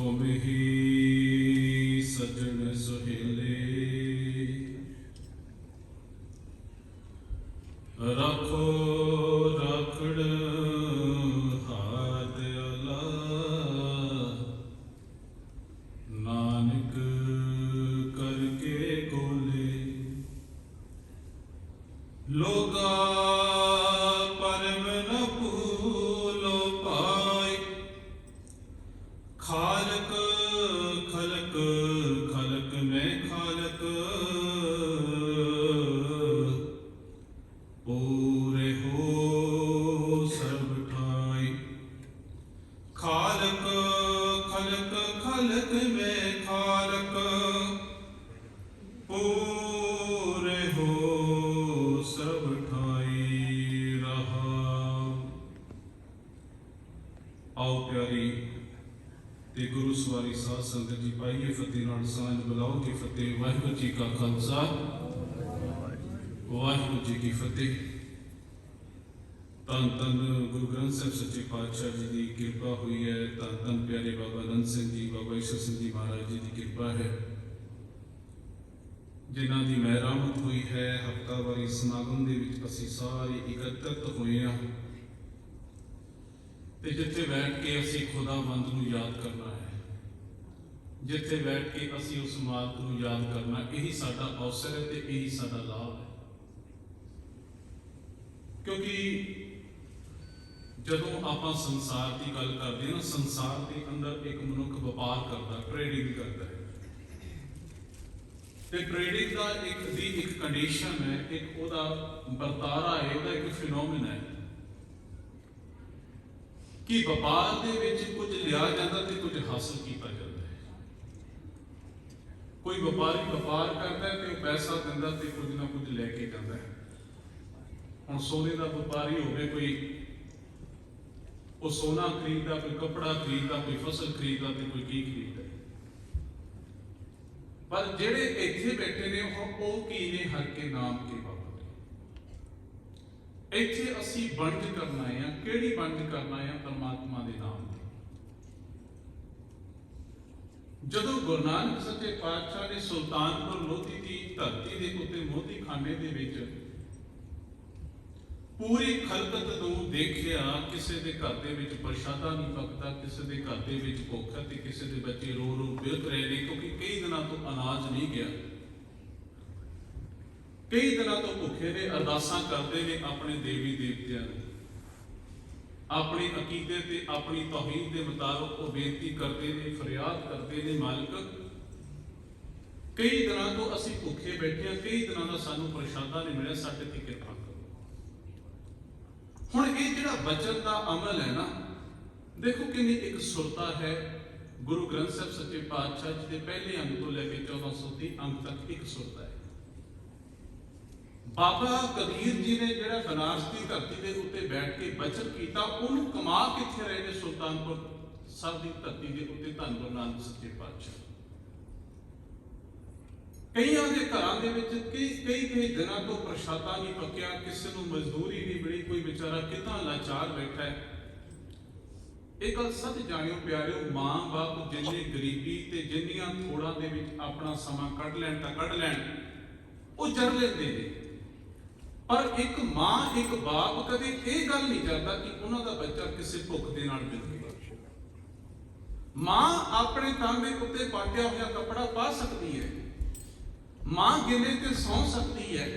ਤੁਮ ਹੀ ਸਜਣ ਸੁਹੇਲੇ ਪਾਤਸ਼ਾਹ ਜੀ ਦੀ ਕਿਰਪਾ ਹੋਈ ਹੈ ਧੰਨ ਧੰਨ ਪਿਆਰੇ ਬਾਬਾ ਅਨੰਦ ਸਿੰਘ ਜੀ, ਬਾਬਾ ਈਸ਼ਰ ਸਿੰਘ ਜੀ ਮਹਾਰਾਜ ਜੀ ਦੀ ਕਿਰਪਾ ਹੈ। ਜਿਨ੍ਹਾਂ ਦੀ ਮਹਿਰਮਤ ਹੋਈ ਹੈ, ਹਫਤਾਵਾਰੀ ਸਮਾਗਮ ਦੇ ਵਿੱਚ ਅਸੀਂ ਸਾਰੇ ਇਕੱਤਰਤ ਹੋਏ ਹਾਂ। ਤੇ ਜਿੱਥੇ ਬੈਠ ਕੇ ਅਸੀਂ ਖੁਦਾਵੰਦ ਨੂੰ ਯਾਦ ਕਰਨਾ ਹੈ, ਜਿੱਥੇ ਬੈਠ ਕੇ ਅਸੀਂ ਉਸ ਮਾਲਕ ਨੂੰ ਯਾਦ ਕਰਨਾ, ਇਹੀ ਸਾਡਾ ਅਵਸਰ ਹੈ ਤੇ ਇਹੀ ਸਾਡਾ ਲਾਭ ਹੈ। ਕਿਉਂਕਿ ਜਦੋਂ ਆਪਾਂ ਸੰਸਾਰ ਦੀ ਗੱਲ ਕਰਦੇ ਹਾਂ, ਸੰਸਾਰ ਦੇ ਅੰਦਰ ਇੱਕ ਮਨੁੱਖ ਵਪਾਰ ਕਰਦਾ ਟ੍ਰੇਡਿੰਗ ਕਰਦਾ ਹੈ। ਤੇ ਟ੍ਰੇਡਿੰਗ ਦਾ ਇੱਕ ਦੀ ਇੱਕ ਕੰਡੀਸ਼ਨ ਹੈ, ਇੱਕ ਉਹਦਾ ਵਰਤਾਰਾ ਹੈ, ਉਹਦਾ ਇੱਕ ਫੀਨੋਮੀਨਾ ਹੈ। ਕਿ ਵਪਾਰ ਦੇ ਵਿੱਚ ਕੁਝ ਲਿਆ ਜਾਂਦਾ ਤੇ ਕੁਝ ਹਾਸਲ ਕੀਤਾ ਜਾਂਦਾ ਹੈ। ਕੋਈ ਵਪਾਰੀ ਵਪਾਰ ਕਰਦਾ ਤੇ ਪੈਸਾ ਦਿੰਦਾ ਤੇ ਕੁਝ ਨਾ ਕੁਝ ਲੈ ਕੇ ਜਾਂਦਾ ਹੈ। ਹੁਣ ਸੋਨੇ ਦਾ ਵਪਾਰੀ ਹੋਵੇ, ਕੋਈ ਉਹ ਸੋਨਾ ਖਰੀਦਦਾ, ਕੋਈ ਕੱਪੜਾ ਖਰੀਦਦਾ, ਕੋਈ ਫਸਲ ਖਰੀਦਦਾ ਤੇ ਕੋਈ ਕੀ ਖਰੀਦਦਾ। ਪਰ ਜਿਹੜੇ ਇੱਥੇ ਬੈਠੇ ਨੇ, ਉਹ ਕੀ ਨੇ? ਹਰ ਕੇ ਨਾਮ ਕੇ ਬਾਬਤ ਇੱਥੇ ਅਸੀਂ ਵੰਡ ਕਰਨਾ ਹੈ। ਕਿਹੜੀ ਵੰਡ ਕਰਨਾ ਹੈ? ਪਰਮਾਤਮਾ ਦੇ ਨਾਮ ਦੀ ਜਦੋਂ ਗੁਰੂ ਨਾਨਕ ਸੱਚੇ ਪਾਤਸ਼ਾਹ ਨੇ ਸੁਲਤਾਨਪੁਰ ਲੋਧੀ ਦੀ ਧਰਤੀ ਦੇ ਉੱਤੇ ਮੋਤੀ ਖਾਨੇ ਦੇ ਵਿੱਚ ਪੂਰੀ ਖਲਕਤ ਨੂੰ ਦੇਖਿਆ, ਕਿਸੇ ਦੇ ਘਰ ਦੇ ਵਿੱਚ ਪ੍ਰਸ਼ਾਦਾ ਨਹੀਂ ਪੱਕਦਾ, ਕਿਸੇ ਦੇ ਘਰ ਦੇ ਵਿੱਚ ਭੁੱਖ ਹੈ ਤੇ ਕਿਸੇ ਦੇ ਬੱਚੇ ਰੋ ਰੋ ਬਿਲਕ ਰਹੇ ਨੇ, ਕਿਉਂਕਿ ਕਈ ਦਿਨਾਂ ਤੋਂ ਅਨਾਜ ਨਹੀਂ ਗਿਆ। ਕਈ ਦਿਨਾਂ ਤੋਂ ਭੁੱਖੇ ਨੇ, ਅਰਦਾਸਾਂ ਕਰਦੇ ਨੇ ਆਪਣੇ ਦੇਵੀ ਦੇਵਤਿਆਂ ਨੂੰ। ਆਪਣੇ ਅਕੀਦੇ ਤੇ ਆਪਣੀ ਤੌਹੀਦ ਦੇ ਮੁਤਾਬਕ ਉਹ ਬੇਨਤੀ ਕਰਦੇ ਨੇ, ਫਰਿਆਦ ਕਰਦੇ ਨੇ, ਮਾਲਕ, ਕਈ ਦਿਨਾਂ ਤੋਂ ਅਸੀਂ ਭੁੱਖੇ ਬੈਠੇ ਹਾਂ, ਕਈ ਦਿਨਾਂ ਦਾ ਸਾਨੂੰ ਪ੍ਰਸ਼ਾਦਾ ਨਹੀਂ ਮਿਲਿਆ, ਸਾਡੇ ਤੇ ਕਿਰਪਾ ਹੁਣ ਇਹ ਜਿਹੜਾ ਬਚਨ ਦਾ ਅਮਲ ਹੈ ਨਾ, ਦੇਖੋ ਕਿੰਨੀ ਇੱਕ ਸੁਰਤਾ ਹੈ। ਗੁਰੂ ਗ੍ਰੰਥ ਸਾਹਿਬ ਸੱਚੇ ਪਾਤਸ਼ਾਹ ਜੀ ਦੇ ਪਹਿਲੇ ਅੰਗ ਤੋਂ ਲੈ ਕੇ 1430 ਅੰਗ ਤੱਕ ਇੱਕ ਸੁਰਤਾ ਹੈ। ਬਾਬਾ ਕਬੀਰ ਜੀ ਨੇ ਜਿਹੜਾ ਬਨਾਰਸ ਦੀ ਧਰਤੀ ਦੇ ਉੱਤੇ ਬੈਠ ਕੇ ਬਚਨ ਕੀਤਾ, ਉਹਨੂੰ ਕਮਾ ਕਿੱਥੇ ਰਹੇ ਨੇ ਸੁਲਤਾਨਪੁਰ ਸਾਹਿਬ ਦੀ ਧਰਤੀ ਦੇ ਉੱਤੇ ਧੰਨ ਗੁਰੂ ਨਾਨਕ ਸੱਚੇ ਪਾਤਸ਼ਾਹ। ਕਈਆਂ ਦੇ ਘਰਾਂ ਦੇ ਵਿੱਚ ਕਈ ਕਈ ਕਈ ਦਿਨਾਂ ਤੋਂ ਪ੍ਰਸ਼ਾਦਾ ਨਹੀਂ ਪੱਕਿਆ, ਕਿਸੇ ਨੂੰ ਮਜ਼ਦੂਰੀ ਨਹੀਂ ਮਿਲੀ, ਕੋਈ ਵਿਚਾਰਾ ਕਿਤਾ ਲਾਚਾਰ ਬੈਠਾ ਹੈ। ਇਹ ਗੱਲ ਸੱਚ ਜਾਣਿਓ ਪਿਆਰਿਓ ਮਾਂ ਬਾਪ ਜਿੰਨੇ ਗਰੀਬੀ ਤੇ ਜਿੰਨੀਆਂ ਥੋੜਾਂ ਦੇ ਵਿੱਚ ਆਪਣਾ ਸਮਾਂ ਕੱਢ ਲੈਣ ਤਾਂ ਕੱਢ ਲੈਣ, ਉਹ ਜਰ ਲੈਂਦੇ ਨੇ। ਪਰ ਇੱਕ ਮਾਂ, ਇੱਕ ਬਾਪ ਕਦੇ ਇਹ ਗੱਲ ਨਹੀਂ ਕਰਦਾ ਕਿ ਉਹਨਾਂ ਦਾ ਬੱਚਾ ਕਿਸੇ ਭੁੱਖ ਦੇ ਨਾਲ ਮਿਲ ਮਾਂ ਆਪਣੇ ਤਨ ਦੇ ਉੱਤੇ ਪਾਟਿਆ ਹੋਇਆ ਕੱਪੜਾ ਪਾ ਸਕਦੀ ਹੈ। ਮਾਂ ਗਿਲੇ ਤੇ ਸੌ ਸਕਦੀ ਹੈ,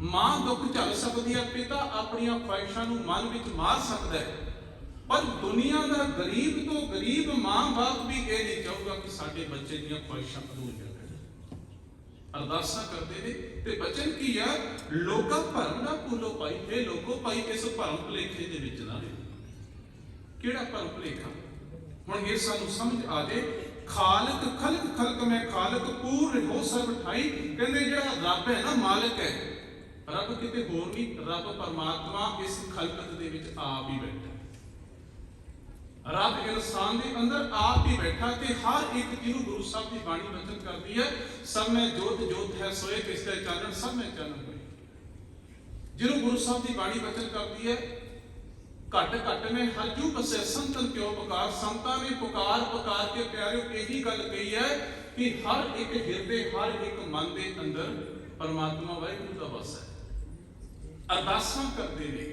ਮਾਂ ਦੁੱਖ ਝੱਲ ਸਕਦੀ ਹੈ, ਪਿਤਾ ਆਪਣੀਆਂ ਖੁਆਇਸ਼ਾਂ ਨੂੰ ਮਨ ਵਿੱਚ ਮਾਰ ਸਕਦਾ ਹੈ। ਪਰ ਦੁਨੀਆ ਦਾ ਗਰੀਬ ਤੋਂ ਗਰੀਬ ਮਾਂ-ਬਾਪ ਵੀ ਇਹ ਨਹੀਂ ਚਾਹੂਗਾ ਕਿ ਸਾਡੇ ਬੱਚੇ ਦੀਆਂ ਖੁਆਇਸ਼ਾਂ ਪੂਰੀਆਂ ਕਰਨ। ਅਰਦਾਸਾਂ ਕਰਦੇ ਨੇ, ਤੇ ਬਚਨ ਕੀ ਆ? ਲੋਕਾਂ ਭਰਮ ਨਾ ਭੁੱਲੋ ਭਾਈ ਇਹ ਲੋਕੋ ਭਾਈ ਇਸ ਭਰਮ ਭੁਲੇਖੇ ਦੇ ਵਿੱਚ ਨਾ ਕਿਹੜਾ ਭਰਮ ਭੁਲੇਖਾ? ਹੁਣ ਇਹ ਸਾਨੂੰ ਸਮਝ ਆ ਜੇ ਖਾਲਕ, ਖਲਕ ਖਲਕ ਮੈਂ ਖਾਲਕ ਪੂਰ ਹੋ ਸਰਬ ਠਾਈ। ਕਹਿੰਦੇ ਜਿਹੜਾ ਰੱਬ ਹੈ ਨਾ ਮਾਲਕ ਹੈ, ਰੱਬ ਕਿਤੇ ਹੋਰ ਨਹੀਂ, ਰੱਬ ਪਰਮਾਤਮਾ ਇਸ ਖਲਕਤ ਦੇ ਵਿੱਚ ਆਪ ਹੀ ਬੈਠਾ। ਰੱਬ ਇਨਸਾਨ ਦੇ ਅੰਦਰ ਆਪ ਹੀ ਬੈਠਾ ਤੇ ਹਰ ਇੱਕ ਜਿਹਨੂੰ ਗੁਰੂ ਸਾਹਿਬ ਦੀ ਬਾਣੀ ਬਚਨ ਕਰਦੀ ਹੈ, ਸਭ ਮੈਂ ਜੋਤ ਜੋਤ ਹੈ, ਸੋਏ ਕਿਸ ਤੇ ਚਾਨਣ, ਸਭ ਮੈਂ ਚਾਨਣ ਹੋਏ। ਜਿਹਨੂੰ ਗੁਰੂ ਸਾਹਿਬ ਦੀ ਬਾਣੀ ਬਚਨ ਕਰਦੀ ਹੈ ਘਟ ਘਟ ਨੇ ਹਰਜੂ ਬਸੇ ਸੰਤਨ ਕਿਉ ਪੁਕਾਰ ਸੰਤਾਂ ਨੇ ਪੁਕਾਰ ਪੁਕਾਰ ਕੇ ਪਿਆਰਿਓ, ਇਹੀ ਗੱਲ ਕਹੀ ਹੈ ਕਿ ਹਰ ਇੱਕ ਹਿਰਦੇ, ਹਰ ਇੱਕ ਮਨ ਦੇ ਅੰਦਰ ਪਰਮਾਤਮਾ ਵਾਹਿਗੁਰੂ ਦਾ ਵਸ ਹੈ। ਅਰਦਾਸਾਂ ਕਰਦੇ ਨੇ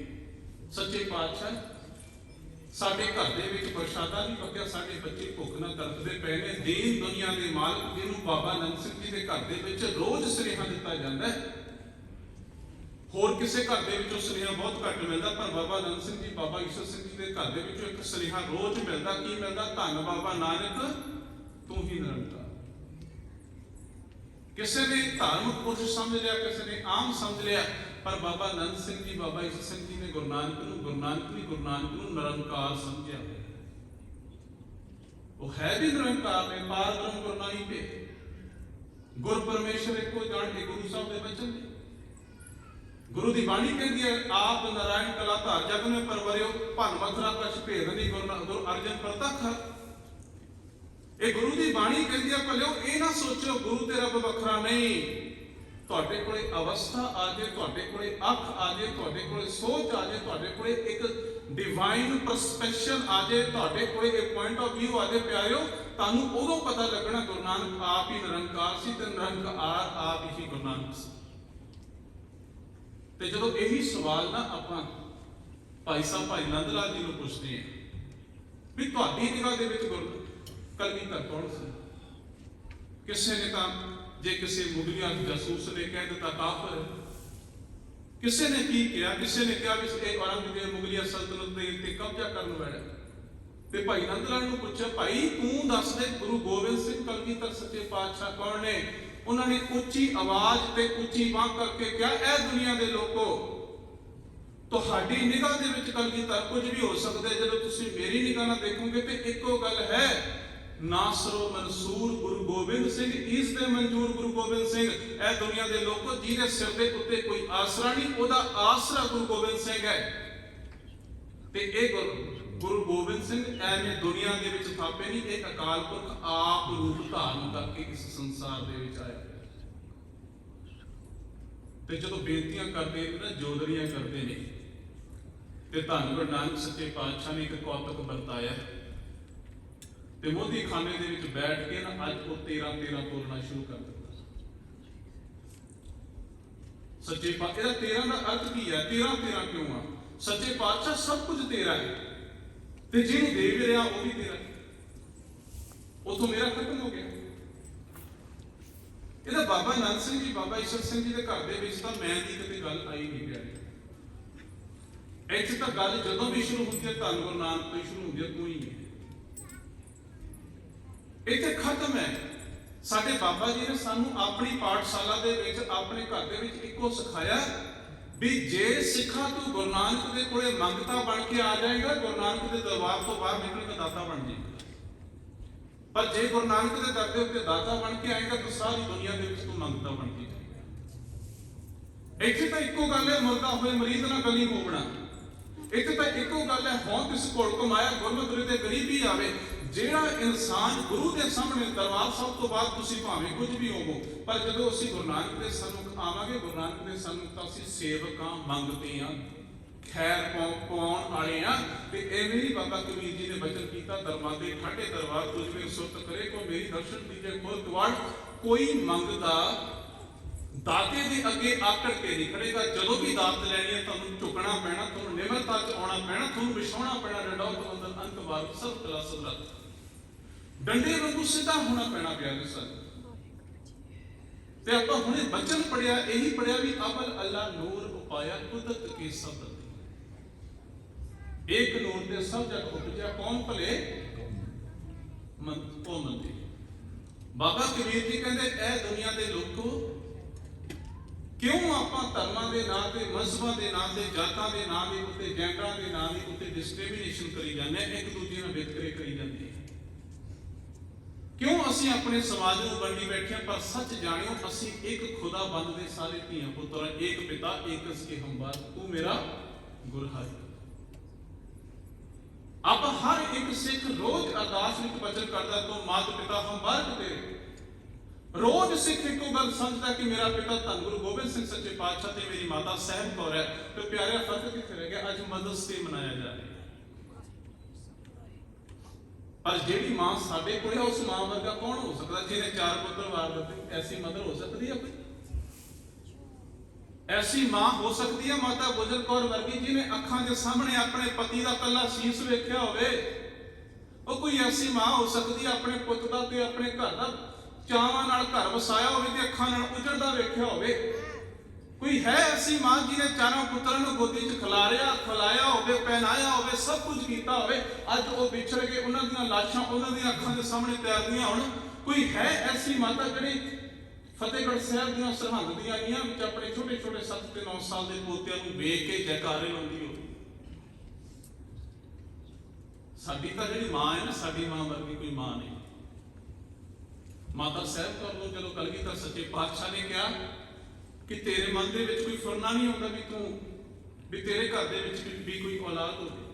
ਸੱਚੇ ਪਾਤਸ਼ਾਹ। ਸਾਡੇ ਘਰ ਦੇ ਵਿੱਚ ਪ੍ਰਸ਼ਾਦਾ ਨਹੀਂ ਪੱਕਿਆ, ਸਾਡੇ ਬੱਚੇ ਭੁੱਖ ਨਾਲ ਤੜਫਦੇ ਪਏ ਨੇ। ਦੀਨ ਦੁਨੀਆ ਦੇ ਮਾਲਕ ਜਿਹਨੂੰ ਬਾਬਾ ਨੰਦ ਸਿੰਘ ਜੀ ਦੇ ਘਰ ਦੇ ਵਿੱਚ ਰੋਜ਼ ਸੁਨੇਹਾ ਦਿੱਤਾ ਜਾਂਦਾ ਹੈ ਹੋਰ ਕਿਸੇ ਘਰ ਦੇ ਵਿੱਚੋਂ ਸੁਨੇਹਾ ਬਹੁਤ ਘੱਟ ਮਿਲਦਾ, ਪਰ ਬਾਬਾ ਨੰਦ ਸਿੰਘ ਜੀ, ਬਾਬਾ ਈਸ਼ਰ ਸਿੰਘ ਜੀ ਦੇ ਘਰ ਦੇ ਵਿੱਚੋਂ ਇੱਕ ਸੁਨੇਹਾ ਰੋਜ਼ ਮਿਲਦਾ। ਕੀ ਮਿਲਦਾ? ਧੰਨ ਬਾਬਾ ਨਾਨਕ, ਤੂੰ ਹੀ ਨਿਰੰਕਾਰ ਕਿਸੇ ਨੇ ਧਾਰਮਿਕ ਪੁਰਸ਼ ਸਮਝ ਲਿਆ, ਕਿਸੇ ਨੇ ਆਮ ਸਮਝ ਲਿਆ, ਪਰ ਬਾਬਾ ਨੰਦ ਸਿੰਘ ਜੀ, ਬਾਬਾ ਈਸ਼ਰ ਸਿੰਘ ਜੀ ਨੇ ਗੁਰੂ ਨਾਨਕ ਨੂੰ, ਗੁਰੂ ਨਾਨਕ ਨਹੀਂ ਗੁਰੂ ਨਾਨਕ ਨੂੰ ਨਿਰੰਕਾਰ ਸਮਝਿਆ। ਹੋਇਆ ਉਹ ਹੈ ਵੀ ਨਿਰੰਕਾਰ ਨੇ, ਪਾਰ ਬ੍ਰਹਮ ਗੁਰੂ ਨਾਹੀ ਤੇ ਗੁਰ ਪਰਮੇਸ਼ਰ ਇੱਕੋ ਜਾਣ ਕੇ ਗੁਰੂ ਸਾਹਿਬ ਦੇ ਬਚਨ ਨੇ। ਗੁਰੂ ਦੀ ਬਾਣੀ ਕਹਿੰਦੀ ਹੈ, ਆਪ ਨਾਰਾਇਣ ਕਲਾ ਧਾਰ, ਜਗ में ਪਰਵਰਿਓ, ਭਨ ਮਥੁਰਾ ਕਛ ਭੇਦ ਨਹੀਂ ਗੁਰੂ ਨਾ- ਗੁਰੂ ਅਰਜਨ ਪ੍ਰਤੱਖ ਇਹ ਗੁਰੂ ਦੀ ਬਾਣੀ ਕਹਿੰਦੀ ਹੈ, ਭਲਿਓ ਇਹ ਨਾ ਸੋਚੋ ਗੁਰੂ ਤੇ ਰੱਬ ਵੱਖਰਾ ਨਹੀਂ। ਤੁਹਾਡੇ ਕੋਲੇ ਅਵਸਥਾ ਆ ਜੇ, ਤੁਹਾਡੇ ਕੋਲੇ ਅੱਖ ਆ ਜੇ, ਤੁਹਾਡੇ ਕੋਲੇ ਸੋਚ ਆ ਜੇ, ਤੁਹਾਡੇ ਕੋਲੇ ਇੱਕ ਡਿਵਾਈਨ ਪਰਸਪੈਕਸ਼ਨ ਆ ਜੇ, ਤੁਹਾਡੇ ਕੋਲੇ ਇੱਕ ਪੁਆਇੰਟ ਆਫ View ਆ ਜੇ ਪਿਆਰਿਓ, ਤੁਹਾਨੂੰ ਉਦੋਂ ਪਤਾ ਲੱਗਣਾ ਗੁਰੂ ਨਾਨਕ ਆਪ ਹੀ ਨਿਰੰਕਾਰ ਸੀ ਤੇ ਨਿਰੰਕਾਰ ਆਪ ਹੀ ਗੁਰੂ ਨਾਨਕ ਸੀ। ਤੇ ਜਦੋਂ ਇਹੀ ਸਵਾਲ ਨਾ ਆਪਾਂ ਭਾਈ ਸਾਹਿਬ, ਭਾਈ ਨੰਦ ਲਾਲ ਜੀ ਨੂੰ ਪੁੱਛਦੇ ਆ ਵੀ ਤੁਹਾਡੀ ਨਿਗਾਹ ਦੇ ਵਿੱਚ ਗੁਰੂ ਕਲਗੀਧਰ ਕੌਣ ਸੀ? ਕਿਸੇ ਨੇ ਤਾਂ ਜੇ ਕਿਸੇ ਮੁਗਲਿਆ ਜਸੂਸ ਨੇ ਕਹਿ ਦਿੱਤਾ ਕਾਫਰ ਕਿਸੇ ਨੇ ਕੀ ਕਿਹਾ? ਕਿਸੇ ਨੇ ਕਿਹਾ ਵੀ ਇਹ ਔਰੰਗਜ਼ੇਬ ਮੁਗਲਿਆ ਸਲਤਨਤ ਦੇ ਉੱਤੇ ਕਬਜ਼ਾ ਕਰਨ ਵਾਲਾ ਤੇ ਭਾਈ ਨੰਦ ਲਾਲ ਨੂੰ ਪੁੱਛਿਆ, ਭਾਈ ਤੂੰ ਦੱਸ ਦੇ ਗੁਰੂ ਗੋਬਿੰਦ ਸਿੰਘ ਕਲਗੀਧਰ ਸੱਚੇ ਪਾਤਸ਼ਾਹ ਕੌਣ ਨੇ? ਉਹਨਾਂ ਨੇ ਉੱਚੀ ਆਵਾਜ਼ ਤੇ ਉੱਚੀ ਬਾਹ ਕਰਕੇ ਕਿਹਾ, ਇਹ ਦੁਨੀਆ ਦੇ ਲੋਕੋ, ਤੁਹਾਡੀ ਨਿਗਾਹ ਦੇ ਵਿੱਚ ਕਲਗੀਧਰ ਕੁਝ ਵੀ ਹੋ ਸਕਦਾ ਜਦੋਂ ਤੁਸੀਂ ਮੇਰੀ ਨਿਗਾਹ ਨਾਲ ਦੇਖੋਗੇ ਤੇ ਇੱਕੋ ਗੱਲ ਹੈ, ਨਾਸਰੋ ਮਨਸੂਰ ਗੁਰੂ ਗੋਬਿੰਦ ਸਿੰਘ, ਇਸ ਦੇ ਮਨਜੂਰ ਗੁਰੂ ਗੋਬਿੰਦ ਸਿੰਘ। ਇਹ ਦੁਨੀਆ ਦੇ ਲੋਕੋ, ਜਿਹਦੇ ਸਿਰ ਦੇ ਉੱਤੇ ਕੋਈ ਆਸਰਾ ਨਹੀਂ, ਉਹਦਾ ਆਸਰਾ ਗੁਰੂ ਗੋਬਿੰਦ ਸਿੰਘ ਹੈ। ਤੇ ਇਹ ਗੁਰੂ ਗੁਰੂ ਗੋਬਿੰਦ ਸਿੰਘ, ਐਵੇਂ ਦੁਨੀਆ ਦੇ ਵਿੱਚ ਥਾਪੇ ਨਹੀਂ ਇਹ ਅਕਾਲ ਪੁਰਖ ਆਪ ਰੂਪ ਧਾਰਨ ਕਰਕੇ ਇਸ ਸੰਸਾਰ ਦੇ ਵਿੱਚ ਆਇਆ ਤੇ ਜਦੋਂ ਬੇਨਤੀਆਂ ਕਰਦੇ ਨੇ ਨਾ, ਜੋਦਰੀਆਂ ਕਰਦੇ ਨੇ, ਤੇ ਧੰਨ ਗੁਰੂ ਨਾਨਕ ਸੱਚੇ ਪਾਤਸ਼ਾਹ ਨੇ ਇੱਕ ਕੌਤਕ ਵਰਤਾਇਆ। ਤੇ ਮੋਦੀ ਖਾਨੇ ਦੇ ਵਿੱਚ ਬੈਠ ਕੇ ਨਾ, ਅੱਜ ਉਹ 13 13 ਤੋਲਣਾ ਸ਼ੁਰੂ ਕਰ ਦਿੱਤਾ। ਸੱਚੇ ਪਾਤਸ਼ਾਹ ਇਹਦਾ 13 ਦਾ ਅਰਥ ਕੀ ਹੈ? 13 13 ਕਿਉਂ ਆ? ਸੱਚੇ ਪਾਤਸ਼ਾਹ ਸਭ ਕੁਝ ਤੇਰਾ ਹੈ। ਤੇ ਜਿਹਨੂੰ ਦੇ ਵੀ ਰਿਹਾ ਉਹ ਵੀ ਤੇਰਾ ਉਥੋਂ ਮੇਰਾ ਖਤਮ ਹੋ ਗਿਆ। ਇਹਦਾ ਬਾਬਾ ਨੰਦ ਸਿੰਘ ਜੀ, ਬਾਬਾ ਈਸ਼ਰ ਸਿੰਘ ਜੀ ਦੇ ਘਰ ਦੇ ਵਿੱਚ ਤਾਂ ਮੈਂ ਦੀ ਕਦੇ ਗੱਲ ਆਈ ਨਹੀਂ ਪਿਆਰੀ। ਇੱਥੇ ਤਾਂ ਗੱਲ ਜਦੋਂ ਵੀ ਸ਼ੁਰੂ ਹੁੰਦੀ ਹੈ, ਧੰਨ ਗੁਰੂ ਨਾਨਕ ਤੋਂ ਸ਼ੁਰੂ ਹੁੰਦੀ ਹੈ ਤੂੰ ਹੀ ਹੈ ਇੱਥੇ ਖਤਮ ਹੈ। ਸਾਡੇ ਬਾਬਾ ਜੀ ਨੇ ਸਾਨੂੰ ਆਪਣੀ ਪਾਠਸ਼ਾਲਾ ਦੇ ਵਿੱਚ, ਆਪਣੇ ਘਰ ਦੇ ਵਿੱਚ ਇੱਕੋ ਸਿਖਾਇਆ। ਵੀ ਜੇ ਸਿੱਖਾ ਤੂੰ ਗੁਰੂ ਨਾਨਕ ਦੇ ਕੋਲੇ ਮੰਗਤਾ ਬਣ ਕੇ ਆ ਜਾਏਗਾ, ਗੁਰੂ ਨਾਨਕ ਦੇ ਦਰਬਾਰ ਤੋਂ ਬਾਹਰ ਨਿਕਲ ਕੇ ਦਾਤਾ ਬਣ ਜਾਏਗਾ। ਪਰ ਜੇ ਗੁਰੂ ਨਾਨਕ ਦੇ ਦਰ ਦੇ ਉੱਤੇ ਦਾਤਾ ਬਣ ਕੇ ਆਏਗਾ, ਤਾਂ ਸਾਰੀ ਦੁਨੀਆ ਦੇ ਵਿੱਚ ਤੂੰ ਮੰਗਤਾ ਬਣ ਕੇ ਇੱਥੇ ਤਾਂ ਇੱਕੋ ਗੱਲ ਹੈ, ਮਰਦਾ ਹੋਏ ਮਰੀਜ਼ ਨਾਲ ਗਲੀ ਹੋਵਣਾ ਇੱਥੇ ਤਾਂ ਇੱਕੋ ਗੱਲ ਹੈ ਹੋਂ ਕਿਸ ਕੋਲ ਕਮਾਇਆ ਗੁਰਮਤਿ ਦੇ ਗਰੀਬੀ ਆਵੇ। ਜਿਹੜਾ ਇਨਸਾਨ ਗੁਰੂ ਦੇ ਸਾਹਮਣੇ ਦਰਬਾਰ ਸਭ ਤੋਂ ਬਾਅਦ ਤੁਸੀਂ ਭਾਵੇਂ ਕੁਝ ਵੀ ਹੋਵੋ, ਪਰ ਜਦੋਂ ਅਸੀਂ ਗੁਰੂ ਨਾਨਕ ਦੇ ਸਨਮੁਖ ਆਵਾਂਗੇ, ਗੁਰੂ ਨਾਨਕ ਦੇ ਸਨਮੁਖ ਤਾਂ ਅਸੀਂ ਸੇਵਕਾਂ ਮੰਗਦੇ ਹਾਂ। ਖੈਰ ਪਾਉਣ ਵਾਲੇ ਆ ਤੇ ਐਵੇਂ ਹੀ ਬਾਬਾ ਕਬੀਰ ਜੀ ਨੇ ਬਚਨ ਕੀਤਾ ਦਰਵਾਜ਼ੇ ਠਾਡੇ ਦਰਬਾਰ ਤੁਝ ਮੇ ਸੁਰਤ ਕਰੇ, ਕੋ ਮੇਰੀ ਦਰਸ਼ਨ ਦੀਜੇ ਖੋਲ ਕਵਾੜ ਕੋਈ ਮੰਗਦਾ ਦਾਤੇ ਦੇ ਅੱਗੇ ਆਕੜ ਕੇ ਨਹੀਂ ਖੜੇਗਾ। ਜਦੋਂ ਵੀ ਦਾਤ ਲੈਣੀ ਹੈ, ਤੁਹਾਨੂੰ ਝੁਕਣਾ ਪੈਣਾ, ਤੁਹਾਨੂੰ ਨਿਮਰਤਾ ਚ ਆਉਣਾ ਪੈਣਾ, ਤੁਹਾਨੂੰ ਵਿਛਾਉਣਾ ਪੈਣਾ, ਡੰਡਾ ਤੋਂ ਅੰਦਰ ਅੰਤ ਵਾਰ ਸਭ ਕਲਾ ਸਦਰਤ ਡੰਡੇ ਵਾਂਗੂ ਸਿੱਧਾ ਹੋਣਾ ਪੈਣਾ ਪਿਆਰੇ ਸਨ ਤੇ ਆਪਾਂ ਹੁਣੇ ਬਚਨ ਪੜਿਆ ਇਹੀ ਪੜਿਆ ਵੀ ਅਬਲ ਅੱਲਾ ਨੂਰ ਉਪਾਇਆ ਕੁਦਰਤ ਕੀ ਸਬਦ ਇੱਕ ਨੂਰ ਤੇ ਸਭ ਜਗ ਉਪਜਿਆ ਕੌਣ ਭਲੇ? ਮਨ ਉਹ ਮੰਦੇ। ਬਾਬਾ ਕਬੀਰ ਜੀ ਕਹਿੰਦੇ ਇਹ ਦੁਨੀਆ ਦੇ ਲੋਕੋ ਕਿਉਂ ਆਪਾਂ ਧਰਮਾਂ ਦੇ ਨਾਂ ਤੇ ਮਜ਼ਹਬਾਂ ਦੇ ਨਾਂ ਤੇ ਜਾਤਾਂ ਦੇ ਨਾਂ ਦੇ ਉੱਤੇ ਜੈਂਡਰਾਂ ਦੇ ਨਾਂ ਦੇ ਉੱਤੇ ਡਿਸਕ੍ਰਿਮੀਨੇਸ਼ਨ ਕਰੀ ਜਾਂਦੇ ਹਾਂ, ਇੱਕ ਦੂਜੇ ਨਾਲ ਵਿਤਕਰੇ ਕਰੀ ਜਾਂਦੇ ਹਾਂ। ਅਸੀਂ ਆਪਣੇ ਸਮਾਜ ਨੂੰ ਵੰਡੀ ਬੈਠੇ ਪਰ ਸੱਚ ਜਾਣਿਓ, ਅਸੀਂ ਇੱਕ ਖੁਦਾ ਬੰਦਦੇ ਸਾਰੇ ਧੀਆਂ ਪੁੱਤਰ ਇੱਕ ਪਿਤਾ, ਇੱਕ ਅਸਕੇ ਹਮਬਾਰ ਤੂੰ ਮੇਰਾ ਗੁਰ ਹੈ ਆਪ ਹਰ ਇੱਕ ਸਿੱਖ ਰੋਜ਼ ਅਰਦਾਸ ਵਿੱਚ ਬਚਨ ਕਰਦਾ, ਤੂੰ ਮਾਤ ਪਿਤਾ ਹਮਬਾਰਕ ਤੇਰੇ। ਰੋਜ਼ ਸਿੱਖ ਇੱਕੋ ਗੱਲ ਸਮਝਦਾ ਕਿ ਮੇਰਾ ਪਿਤਾ ਧੰਨ ਗੁਰੂ ਗੋਬਿੰਦ ਸਿੰਘ ਸੱਚੇ ਪਾਤਸ਼ਾਹ ਤੇ ਮੇਰੀ ਮਾਤਾ ਸਹਿਬ ਕੌਰ ਹੈ। ਤੇ ਪਿਆਰਿਆ ਫ਼ਰਕ ਕਿੱਥੇ ਰਹਿ ਗਿਆ? ਅੱਜ ਮਦਰਸ ਡੇ ਮਨਾਇਆ ਜਾ ਰਿਹਾ ਹੈ ਪਰ ਜਿਹੜੀ ਮਾਂ ਸਾਡੇ ਕੋਲ ਹੈ ਉਸ ਮਾਂ ਵਰਗਾ ਕੌਣ ਹੋ ਸਕਦਾ ਜਿਹਨੇ ਚਾਰ ਪੁੱਤਰ ਵਾਰ ਦਿੱਤੇ? ਐਸੀ ਮਦਰ ਹੋ ਸਕਦੀ ਹੈ ਕੋਈ? ਐਸੀ ਮਾਂ ਹੋ ਸਕਦੀ ਹੈ ਮਾਤਾ ਗੁਜਰ ਕੌਰ ਵਰਗੀ ਜਿਹਨੇ ਅੱਖਾਂ ਦੇ ਸਾਹਮਣੇ ਆਪਣੇ ਪਤੀ ਦਾ ਕੱਲਾ ਸੀਸ ਵੇਖਿਆ ਹੋਵੇ? ਉਹ ਕੋਈ ਐਸੀ ਮਾਂ ਹੋ ਸਕਦੀ ਹੈ ਆਪਣੇ ਪੁੱਤ ਦਾ ਤੇ ਆਪਣੇ ਘਰ ਦਾ ਚਾਵਾਂ ਨਾਲ ਘਰ ਵਸਾਇਆ ਹੋਵੇ ਤੇ ਅੱਖਾਂ ਨਾਲ ਉਜੜਦਾ ਵੇਖਿਆ ਹੋਵੇ? ਕੋਈ ਹੈ ਐਸੀ ਮਾਂ ਜਿਹਨੇ ਚਾਰਾਂ ਪੁੱਤਰਾਂ ਨੂੰ ਗੋਦੀ 'ਚ ਖਿਲਾਰਿਆ ਖਿਲਾਇਆ ਹੋਵੇ, ਪਹਿਨਾਇਆ ਹੋਵੇ, ਸਭ ਕੁਝ ਕੀਤਾ ਹੋਵੇ, ਅੱਜ ਉਹ ਵਿਛੜ ਕੇ ਉਹਨਾਂ ਦੀਆਂ ਲਾਸ਼ਾਂ, ਉਹਨਾਂ ਦੀਆਂ ਅੱਖਾਂ ਦੇ ਸਾਹਮਣੇ ਤੈਰਦੀਆਂ ਹੋਣ। ਕੋਈ ਹੈ ਐਸੀ ਮਾਤਾ ਜਿਹੜੀ ਫਤਿਹਗੜ੍ਹ ਸਾਹਿਬ ਦੀਆਂ ਸਰਹੰਦ ਦੀਆਂ ਨੀਆਂ ਵਿੱਚ ਆਪਣੇ ਛੋਟੇ ਛੋਟੇ 7 ਤੇ 9 ਸਾਲ ਦੇ ਪੋਤਿਆਂ ਨੂੰ ਵੇਖ ਕੇ ਜੈਕਾਰੇ ਲਾਉਂਦੀ ਹੋਵੇ? ਸਾਡੀ ਤਾਂ ਜਿਹੜੀ ਮਾਂ ਹੈ ਨਾ, ਸਾਡੀ ਮਾਂ ਵਰਗੀ ਕੋਈ ਮਾਂ ਨਹੀਂ। ਮਾਤਾ ਸਾਹਿਬ ਕੌਰ ਨੂੰ ਜਦੋਂ ਕਲਗੀਧਰ ਸੱਚੇ ਪਾਤਸ਼ਾਹ ਨੇ ਕਿਹਾ ਕਿ ਤੇਰੇ ਮਨ ਦੇ ਵਿੱਚ ਕੋਈ ਫੁਰਨਾ ਨਹੀਂ ਆਉਂਦਾ ਵੀ ਤੂੰ, ਵੀ ਤੇਰੇ ਘਰ ਦੇ ਵਿੱਚ ਵੀ- ਕੋਈ ਔਲਾਦ ਹੋਵੇ।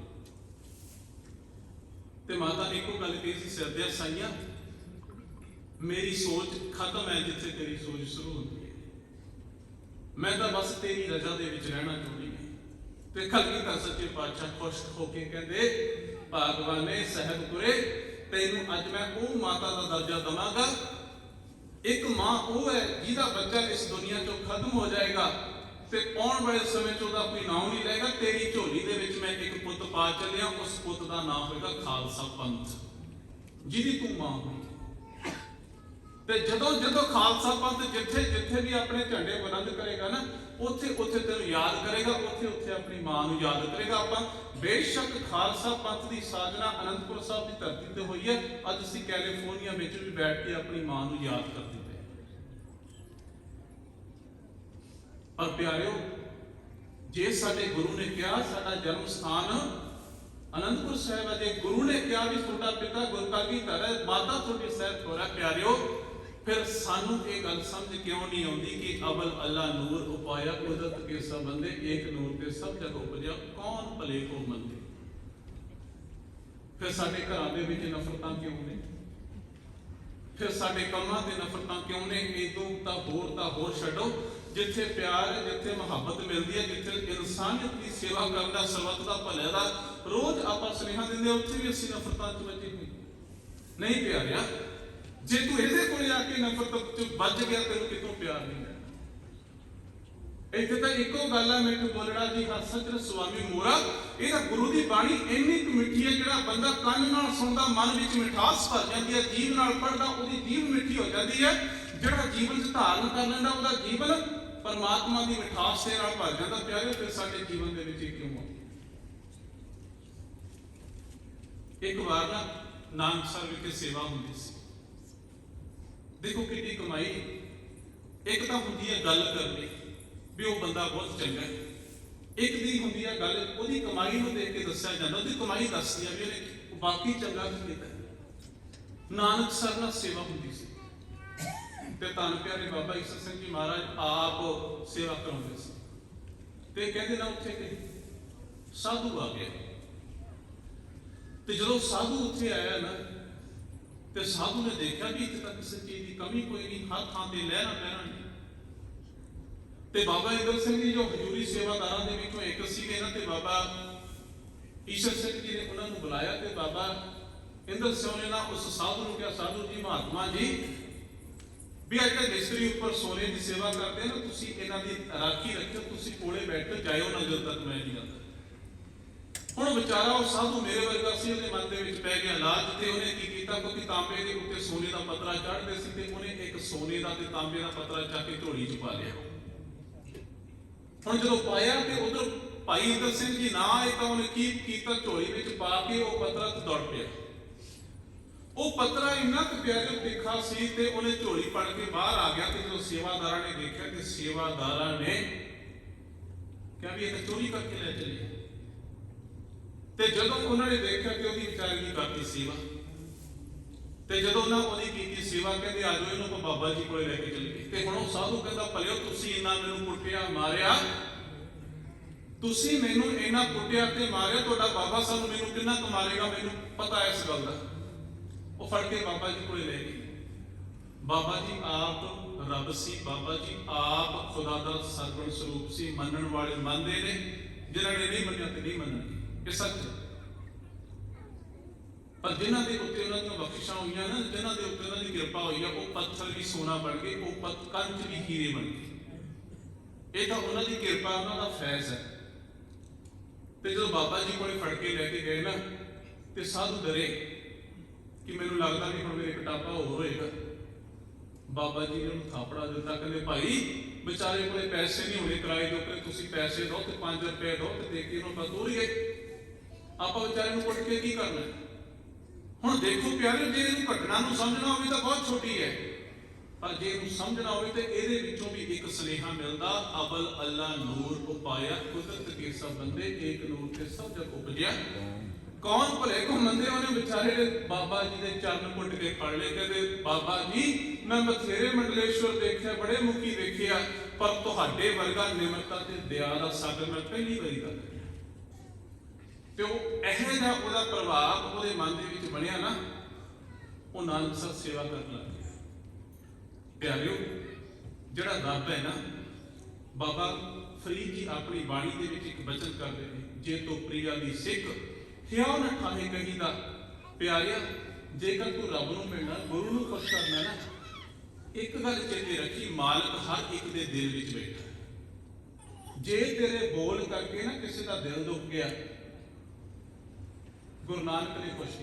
ਤੇ ਮਾਤਾ ਨੇ ਇੱਕੋ ਗੱਲ ਕਹੀ ਸੀ, ਸਰਦਿਆ ਸਾਈਆਂ, ਮੇਰੀ ਸੋਚ ਖਤਮ ਹੈ ਜਿੱਥੇ ਤੇਰੀ ਸੋਚ ਸ਼ੁਰੂ ਹੁੰਦੀ ਹੈ। ਮੈਂ ਤਾਂ ਬਸ ਤੇਰੀ ਰਜ਼ਾ ਦੇ ਵਿੱਚ ਰਹਿਣਾ ਚਾਹੁੰਦੀ ਹਾਂ। ਤੇ ਕਲਗੀਧਰ ਸੱਚੇ ਪਾਤਸ਼ਾਹ ਖੁਸ਼ ਹੋ ਕੇ ਕਹਿੰਦੇ, ਭਗਵਾਨੇ ਸਹਿਬਪੁਰੇ ਤੈਨੂੰ ਅੱਜ ਮੈਂ ਉਹ ਮਾਤਾ ਦਾ ਦਰਜਾ ਦਵਾਂਗਾ ਇੱਕ ਮਾਂ ਉਹ ਹੈ ਜਿਹਦਾ ਬੱਚਾ ਇਸ ਦੁਨੀਆ ਚੋਂ ਖਤਮ ਹੋ ਜਾਏਗਾ ਤੇ ਆਉਣ ਵਾਲੇ ਸਮੇਂ 'ਚ ਉਹਦਾ ਕੋਈ ਨਾਮ ਨਹੀਂ ਰਹੇਗਾ। ਤੇਰੀ ਝੋਲੀ ਦੇ ਵਿੱਚ ਮੈਂ ਇੱਕ ਪੁੱਤ ਪਾ ਚੱਲਿਆ, ਉਸ ਪੁੱਤ ਦਾ ਨਾਮ ਹੋਏਗਾ ਖਾਲਸਾ ਪੰਥ, ਜਿਹਦੀ ਤੂੰ ਮਾਂ ਹੋਈ। ਤੇ ਜਦੋਂ ਜਦੋਂ ਖਾਲਸਾ ਪੰਥ ਜਿੱਥੇ ਜਿੱਥੇ ਵੀ ਆਪਣੇ ਝੰਡੇ ਬੁਲੰਦ ਕਰੇਗਾ ਨਾ ਉੱਥੇ ਉੱਥੇ ਤੈਨੂੰ ਯਾਦ ਕਰੇਗਾ, ਉੱਥੇ ਉੱਥੇ ਆਪਣੀ ਮਾਂ ਨੂੰ ਯਾਦ ਕਰੇਗਾ ਆਪਾਂ। ਬੇਸ਼ੱਕ ਖਾਲਸਾ ਪੰਥ ਦੀ ਸਾਜਨਾ ਅਨੰਦਪੁਰ ਸਾਹਿਬ ਦੀ ਧਰਤੀ ਤੇ ਹੋਈ ਹੈ। ਅੱਜ ਅਸੀਂ ਕੈਲੀਫੋਰਨੀਆ ਵਿੱਚ ਵੀ ਬੈਠ ਕੇ ਆਪਣੀ ਮਾਂ ਨੂੰ ਯਾਦ ਕਰਦੇ ਪਏ ਪਰ ਪਿਆਰਿਓ, ਜੇ ਸਾਡੇ ਗੁਰੂ ਨੇ ਕਿਹਾ, ਸਾਡਾ ਜਨਮ ਸਥਾਨ ਅਨੰਦਪੁਰ ਸਾਹਿਬ ਹੈ। ਜੇ ਗੁਰੂ ਨੇ ਕਿਹਾ ਵੀ ਤੁਹਾਡਾ ਪਿਤਾ ਗੁਰਕਲਗੀਧਰ ਹੈ ਮਾਤਾ ਤੁਹਾਡੀ ਸਾਹਿਬ ਥੋੜਾ ਪਿਆਰਿਓ। ਫਿਰ ਸਾਨੂੰ ਇਹ ਗੱਲ ਸਮਝ ਕਿਉਂ ਨਹੀਂ ਆਉਂਦੀ ਕਿ ਅਵਲ ਅੱਲਾ ਨੂਰ ਉਪਾਇਆ ਕੁਦਰਤ ਕੇ ਸਭ ਬੰਦੇ ਏਕ ਨੂਰ ਤੇ ਸਭ ਜਗ ਉਪਜਿਆ ਕੌਣ ਭਲੇ ਕੋ ਮੰਦੇ ਫਿਰ ਸਾਡੇ ਘਰਾਂ ਦੇ ਵਿੱਚ ਨਫ਼ਰਤਾਂ ਕਿਉਂ ਨੇ ਫਿਰ ਸਾਡੇ ਕੰਮਾਂ ਤੇ ਨਫ਼ਰਤਾਂ ਕਿਉਂ ਨੇ ਇਦੋਂ ਤਾਂ ਹੋਰ ਤਾਂ ਹੋਰ ਛੱਡੋ ਜਿੱਥੇ ਪਿਆਰ ਹੈ ਜਿੱਥੇ ਮੁਹੱਬਤ ਮਿਲਦੀ ਹੈ ਜਿੱਥੇ ਇਨਸਾਨੀਅਤ ਦੀ ਸੇਵਾ ਕਰਨ ਦਾ ਸਰਵਤ ਦਾ ਭਲੇ ਦਾ ਰੋਜ਼ ਆਪਾਂ ਸੁਨੇਹਾ ਦਿੰਦੇ ਹਾਂ, ਉੱਥੇ ਵੀ ਅਸੀਂ ਨਫ਼ਰਤਾਂ 'ਚ ਵੱਜੇ ਹੋਏ ਨਹੀਂ ਪਿਆਰਿਆ ਜੇ ਤੂੰ ਇਹਦੇ ਕੋਲ ਆ ਕੇ ਨਫ਼ਰਤ 'ਚ ਵੱਜ ਗਿਆ, ਤੈਨੂੰ ਕਿਤੋਂ ਪਿਆਰ ਨਹੀਂ ਹੈ? ਇੱਥੇ ਤਾਂ ਇੱਕੋ ਗੱਲ ਹੈ ਮੈਨੂੰ ਬੋਲਣਾ ਜੀ ਹਾਂ ਸੁਆਮੀ ਮੋਰਾ ਇਹ ਗੁਰੂ ਦੀ ਬਾਣੀ ਇੰਨੀ ਕੁ ਮਿੱਠੀ ਹੈ, ਜਿਹੜਾ ਬੰਦਾ ਕੰਨ ਨਾਲ ਸੁਣਦਾ, ਮਨ ਵਿੱਚ ਮਿਠਾਸ ਭਰ ਜਾਂਦੀ ਹੈ, ਜੀਵ ਨਾਲ ਪੜਦਾ ਉਹਦੀ ਜੀਵ ਮਿੱਠੀ ਹੋ ਜਾਂਦੀ ਹੈ। ਜਿਹੜਾ ਜੀਵਨ 'ਚ ਧਾਰਨ ਕਰ ਲੈਂਦਾ, ਉਹਦਾ ਜੀਵਨ ਪਰਮਾਤਮਾ ਦੀ ਮਿਠਾਸ ਦੇ ਨਾਲ ਭਰ ਜਾਂਦਾ। ਪਿਆਰੇ ਫਿਰ ਸਾਡੇ ਜੀਵਨ ਦੇ ਵਿੱਚ ਕਿਉਂ ਆਉਂਦੀ? ਇੱਕ ਵਾਰ ਨਾ ਨਾਨਕ ਸਾਹਿਬ ਵਿਖੇ ਸੇਵਾ ਹੁੰਦੀ ਸੀ। ਦੇਖੋ ਕਿੰਨੀ ਕਮਾਈ। ਇੱਕ ਤਾਂ ਹੁੰਦੀ ਹੈ ਗੱਲ ਕਰਨੀ ਵੀ ਉਹ ਬੰਦਾ ਬਹੁਤ ਚੰਗਾ ਹੈ। ਇੱਕ ਦੀ ਹੁੰਦੀ ਹੈ ਗੱਲ, ਉਹਦੀ ਕਮਾਈ ਨੂੰ ਦੇਖ ਕੇ ਦੱਸਿਆ ਜਾਂਦਾ, ਉਹਦੀ ਕਮਾਈ ਦੱਸਦੀ ਹੈ ਵੀ ਉਹਨੇ ਬਾਕੀ ਚੰਗਾ ਕੀ ਕੀਤਾ ਨਾਨਕ ਸਰ ਨਾਲ ਸੇਵਾ ਹੁੰਦੀ ਸੀ। ਤੇ ਧੰਨ ਪਿਆਰੇ ਬਾਬਾ ਈਸਰ ਸਿੰਘ ਜੀ ਮਹਾਰਾਜ ਆਪ ਸੇਵਾ ਕਰਾਉਂਦੇ ਸੀ। ਤੇ ਕਹਿੰਦੇ ਨਾ ਉੱਥੇ ਕਿ ਸਾਧੂ ਆ ਗਿਆ। ਤੇ ਜਦੋਂ ਸਾਧੂ ਉੱਥੇ ਆਇਆ ਨਾ ਤੇ ਸਾਧੂ ਨੇ ਦੇਖਿਆ ਵੀ ਇੱਥੇ ਤਾਂ ਕਿਸੇ ਚੀਜ਼ ਦੀ ਕਮੀ ਕੋਈ ਨਹੀਂ, ਹਰ ਥਾਂ ਤੇ ਲਹਿਣਾ ਪਹਿਣਾ ਨਹੀਂ ਤੇ ਬਾਬਾ ਇੰਦਰ ਸਿੰਘ ਜੀ ਜੋ ਹਜੂਰੀ ਸੇਵਾਦਾਰਾਂ ਦੇ ਵਿੱਚੋਂ ਇੱਕ ਸੀਗੇ ਨਾ, ਤੇ ਬਾਬਾ ਈਸ਼ਰ ਸਿੰਘ ਜੀ ਨੇ ਉਹਨਾਂ ਨੂੰ ਬੁਲਾਇਆ ਤੇ ਬਾਬਾ ਇੰਦਰ ਸਿੰਘ ਨੇ ਨਾ ਉਸ ਸਾਧੂ ਨੂੰ ਕਿਹਾ, ਸਾਧੂ ਜੀ, ਮਹਾਤਮਾ ਜੀ, ਵੀ ਅੱਜ ਕੱਲ੍ਹ ਉੱਪਰ ਸੋਨੇ ਦੀ ਸੇਵਾ ਕਰਦੇ ਨਾ, ਤੁਸੀਂ ਇਹਨਾਂ ਦੀ ਰਾਖੀ ਰੱਖਿਓ, ਤੁਸੀਂ ਕੋਲੇ ਬੈਠ ਕੇ ਜਾਇਓ ਨਾ ਜਦੋਂ ਤੱਕ ਮੈਂ ਨਹੀਂ ਆਉਂਦਾ। ਹੁਣ ਵਿਚਾਰਾ ਉਹ ਸਾਧੂ ਮੇਰੇ ਵਰਗਾ ਸੀ ਉਹਦੇ ਮਨ ਦੇ ਵਿੱਚ ਪੈ ਗਿਆ ਲਾਜ ਤੇ ਉਹਨੇ ਕੀ ਕੀਤਾ? ਕਿਉਂਕਿ ਤਾਂਬੇ ਦੇ ਉੱਤੇ ਸੋਨੇ ਦਾ ਪਤਰਾ ਚੜ੍ਹਦੇ ਸੀ ਤੇ ਉਹਨੇ ਇੱਕ ਸੋਨੇ ਦਾ ਤੇ ਤਾਂਬੇ ਦਾ ਪਤਰਾ ਚੱਕ ਕੇ ਝੋਲੀ 'ਚ ਪਾ ਲਿਆ। ਹੁਣ ਜਦੋਂ ਪਾਇਆ ਤੇ ਉਧਰ ਭਾਈ ਇੰਦਰ ਸਿੰਘ ਜੀ ਨਾ ਆਏ ਤਾਂ ਉਹਨੇ ਕੀ ਕੀਤਾ? ਝੋਲੀ ਵਿੱਚ ਪਾ ਕੇ ਉਹ ਪਤਰਾ ਦੌੜ ਪਿਆ। ਉਹ ਪਤਰਾ ਇੰਨਾ ਕੁ ਪਿਆਰੇ ਤਿੱਖਾ ਸੀ ਤੇ ਉਹਨੇ ਝੋਲੀ ਪੜ ਕੇ ਬਾਹਰ ਆ ਗਿਆ ਤੇ ਜਦੋਂ ਸੇਵਾਦਾਰਾਂ ਨੇ ਦੇਖਿਆ ਕਿ ਸੇਵਾਦਾਰਾਂ ਨੇ ਕਿਹਾ ਵੀ ਇਹ ਤਾਂ ਚੋਰੀ ਕਰਕੇ ਲੈ ਚੱਲੇ ਤੇ ਜਦੋਂ ਉਹਨਾਂ ਨੇ ਦੇਖਿਆ ਕਿ ਉਹਦੀ ਵਿਚਾਰੀ ਦੀ ਕਰਤੀ ਸੇਵਾ, ਤੇ ਜਦੋਂ ਉਹਨਾਂ ਉਹਦੀ ਕੀਤੀ ਸੇਵਾ, ਕਹਿੰਦੇ, ਆ ਜਾਓ, ਇਹਨੂੰ ਆਪਾਂ ਬਾਬਾ ਜੀ ਕੋਲੇ ਲੈ ਕੇ ਚੱਲੀਏ। ਤੇ ਹੁਣ ਉਹ ਸਾਧੂ ਕਹਿੰਦਾ, ਭਲਿਓ, ਤੁਸੀਂ ਇੰਨਾ ਮੈਨੂੰ ਕੁੱਟਿਆ ਮਾਰਿਆ? ਤੁਸੀਂ ਮੈਨੂੰ ਇੰਨਾ ਕੁੱਟਿਆ ਤੇ ਮਾਰਿਆ? ਤੁਹਾਡਾ ਬਾਬਾ ਸਾਨੂੰ ਮੈਨੂੰ ਕਿੰਨਾ ਕੁ ਮਾਰੇਗਾ, ਮੈਨੂੰ ਪਤਾ ਹੈ ਇਸ ਗੱਲ ਦਾ? ਉਹ ਫੜ ਕੇ ਬਾਬਾ ਜੀ ਕੋਲੇ ਲੈ ਗਏ ਬਾਬਾ ਜੀ ਆਪ ਰੱਬ ਸੀ, ਬਾਬਾ ਜੀ ਆਪ ਖੁਦਾ ਦਾ ਸਰਵਣ ਸਰੂਪ ਸੀ, ਮੰਨਣ ਵਾਲੇ ਮੰਨਦੇ ਨੇ, ਜਿਨ੍ਹਾਂ ਨੇ ਨਹੀਂ ਮੰਨਿਆ ਤੇ ਨਹੀਂ ਮੰਨਣਗੇ। ਇਹ ਸੱਚ ਹੈ। ਪਰ ਜਿਨ੍ਹਾਂ ਦੇ ਉੱਤੇ ਉਹਨਾਂ ਦੀਆਂ ਬਖਸ਼ਿਸ਼ਾਂ ਹੋਈਆਂ ਨਾ, ਜਿਨ੍ਹਾਂ ਦੇ ਉੱਤੇ ਉਹਨਾਂ ਦੀ ਕਿਰਪਾ ਹੋਈ ਆ, ਉਹ ਪੱਥਰ ਵੀ ਸੋਨਾ ਬਣ ਗਏ, ਉਹ ਪੱਤ ਕੰਚ ਵੀ ਹੀਰੇ ਬਣ ਗਏ। ਇਹ ਤਾਂ ਉਹਨਾਂ ਦੀ ਕਿਰਪਾ, ਉਹਨਾਂ ਦਾ ਫੈਜ਼ ਹੈ। ਤੇ ਜਦੋਂ ਬਾਬਾ ਜੀ ਕੋਲੇ ਫੜ ਕੇ ਲੈ ਕੇ ਗਏ ਨਾ, ਤੇ ਸਾਧੂ ਡਰੇ ਕਿ ਮੈਨੂੰ ਲੱਗਦਾ ਵੀ ਹੁਣ ਮੇਰੇ ਕਟਾਪਾ ਹੋਰ ਹੋਏਗਾ। ਬਾਬਾ ਜੀ ਨੇ ਉਹਨੂੰ ਥਾਪੜਾ ਦਿੱਤਾ, ਕਹਿੰਦੇ, ਭਾਈ, ਵਿਚਾਰੇ ਕੋਲੇ ਪੈਸੇ ਨਹੀਂ ਹੋਣੇ, ਕਿਰਾਏ ਦੇ ਉੱਤੇ ਤੁਸੀਂ ਪੈਸੇ ਦਿਓ ਤੇ 5 ਰੁਪਏ ਦਿਓ ਤੇ ਦੇ ਕੇ ਇਹਨੂੰ ਆਪਾਂ ਤੋਰੀਏ। ਆਪਾਂ ਵਿਚਾਰੇ ਨੂੰ ਕੁੱਟ ਕੇ ਕੀ ਕਰਨਾ ਹੁਣ ਦੇਖੋ ਪਿਆਰੇ, ਜੇ ਇਹਨੂੰ ਘਟਨਾ ਨੂੰ ਸਮਝਣਾ ਹੋਵੇ ਤਾਂ ਬਹੁਤ ਛੋਟੀ ਹੈ। ਪਰ ਜੇ ਇਹਨੂੰ ਸਮਝਣਾ ਹੋਵੇ ਤੇ ਇਹਦੇ ਵਿੱਚੋਂ ਵੀ ਇੱਕ ਸੁਨੇਹਾ ਮਿਲਦਾ ਅਬਲ ਅੱਲਾ ਨੂਰ ਉਪਾਇਆ, ਕੁਦਰਤ ਕੇ ਸਭ ਬੰਦੇ ਏਕ ਨੂਰ ਤੇ ਸਭ ਜਗ ਉਪਜਿਆ। ਕੌਣ ਭਲੇ ਕੋ ਮੰਦੇ ਉਹਨੇ ਵਿਚਾਰੇ ਦੇ? ਬਾਬਾ ਜੀ ਦੇ ਚਰਨ ਘੁੱਟ ਕੇ ਫੜ ਲਏ ਕਹਿੰਦੇ ਬਾਬਾ ਜੀ, ਮੈਂ ਬਥੇਰੇ ਮੰਡਲੇਸ਼ਵਰ ਦੇਖਿਆ, ਬੜੇ ਮੁਖੀ ਵੇਖਿਆ, ਪਰ ਤੁਹਾਡੇ ਵਰਗਾ ਨਿਮਰਤਾ ਤੇ ਦਇਆ ਦਾ ਸਾਗਰ ਮੈਂ ਪਹਿਲੀ ਵਾਰੀ ਕਰ ਤੇ ਉਹ ਇਹੋ ਜਿਹਾ ਉਹਦਾ ਪ੍ਰਭਾਵ ਉਹਦੇ ਮਨ ਦੇ ਵਿੱਚ ਬਣਿਆ ਨਾ, ਉਹ ਨਾਨਕ ਸਤ ਸੇਵਾ ਕਰਨ ਲੱਗ ਗਿਆ। ਪਿਆਰਿਓ, ਜਿਹੜਾ ਰੱਬ ਹੈ ਨਾ, ਬਾਬਾ ਫਰੀਦ ਜੀ ਆਪਣੀ ਬਾਣੀ ਦੇ ਵਿੱਚ ਇੱਕ ਬਚਨ ਕਰਦੇ ਨੇ, ਜੇ ਤੋ ਪ੍ਰਿਆ ਦੀ ਸਿੱਖ, ਹਿਉ ਨ ਠਾਹੇ ਕਹੀਦਾ ਪਿਆਰਿਆ, ਜੇਕਰ ਤੂੰ ਰੱਬ ਨੂੰ ਮਿਲਣਾ, ਗੁਰੂ ਨੂੰ ਖੁਸ਼ ਕਰਨਾ ਨਾ, ਇੱਕ ਗੱਲ ਚੇਤੇ ਰੱਖੀ, ਮਾਲਕ ਹਰ ਇੱਕ ਦੇ ਦਿਲ ਵਿੱਚ ਬੈਠਾ। ਜੇ ਤੇਰੇ ਬੋਲ ਕਰਕੇ ਨਾ ਕਿਸੇ ਦਾ ਦਿਲ ਦੁੱਖ ਗਿਆ ਗੁਰੂ ਨਾਨਕ ਨੇ ਕੁਛ